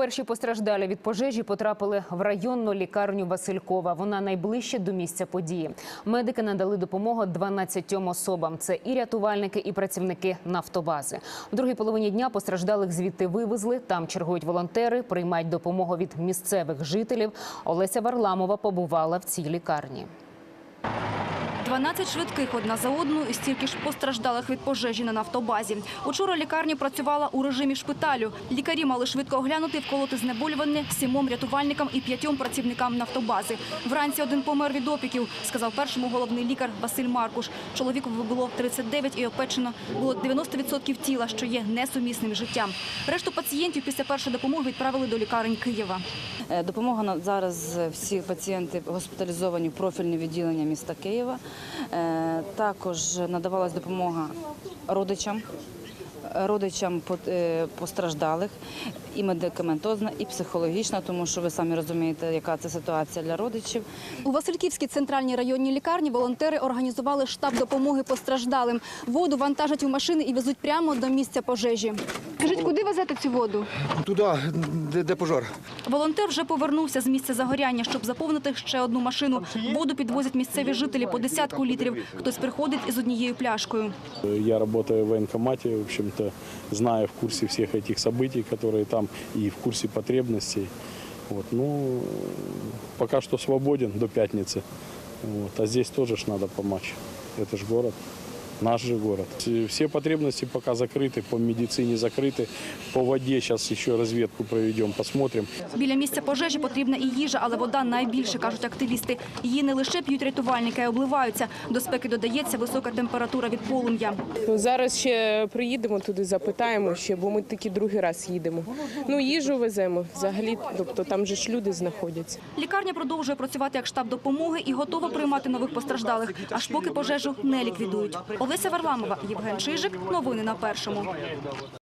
Перші постраждалі від пожежі потрапили в районну лікарню Василькова. Вона найближче до місця події. Медики надали допомогу 12 особам. Це і рятувальники, і працівники нафтобази. У другій половині дня постраждалих звідти вивезли. Там чергують волонтери, приймають допомогу від місцевих жителів. Олеся Варламова побувала в цій лікарні. 12 швидких одна за одною і стільки ж постраждалих від пожежі на нафтобазі. Учора лікарня працювала у режимі шпиталю. Лікарі мали швидко оглянути, вколоти знеболювальне сімом рятувальникам і п'ятьом працівникам нафтобази. Вранці один помер від опіків, сказав першому головний лікар Василь Маркуш. Чоловікові було 39 і опечено було 90% тіла, що є несумісним життям. Решту пацієнтів після першої допомоги відправили до лікарень Києва. Е, Допомога зараз всі пацієнти госпіталізовані в профільне відділення міста Києва. Е, Також надавалась допомога родичам. Е, Родичам е, постраждалих і медикаментозна, і психологічна, тому що ви самі розумієте, яка це ситуація для родичів. У Васильківській центральній районній лікарні волонтери організували штаб допомоги постраждалим. Воду вантажать у машини і везуть прямо до місця пожежі. Скажіть, куди везете цю воду? Туди, де, де пожар. Волонтер вже повернувся з місця загоряння, щоб заповнити ще одну машину. Воду підвозять місцеві жителі по десятку літрів. Хтось приходить із однією пляшкою. Я работаю в военкомате, в общем-то, знаю в курсе всех этих событий, которые там, и в курсе потребностей. Вот, ну, пока что свободен до пятницы. Вот, а здесь тоже ж надо помочь. Это же город, наш же город. Все- Все потребности пока закрыты, по медицине закрыты. По воде сейчас еще разведку проведем, посмотрим. Біля місця пожежі потрібна і їжа, але вода найбільше, кажуть активісти. Її не лише п'ють рятувальники, а й обливаються. До спеки додається висока температура від полум'я. Ну, зараз ще приїдемо туди, запитаємо ще, бо ми таки другий раз їдемо. Ну, їжу веземо взагалі, тобто там же ж люди знаходяться. Лікарня продовжує працювати як штаб допомоги і готова приймати нових постраждалих, аж поки пожежу не ліквідують. Олеся Варламова, Євген Чижик. Новини на першому.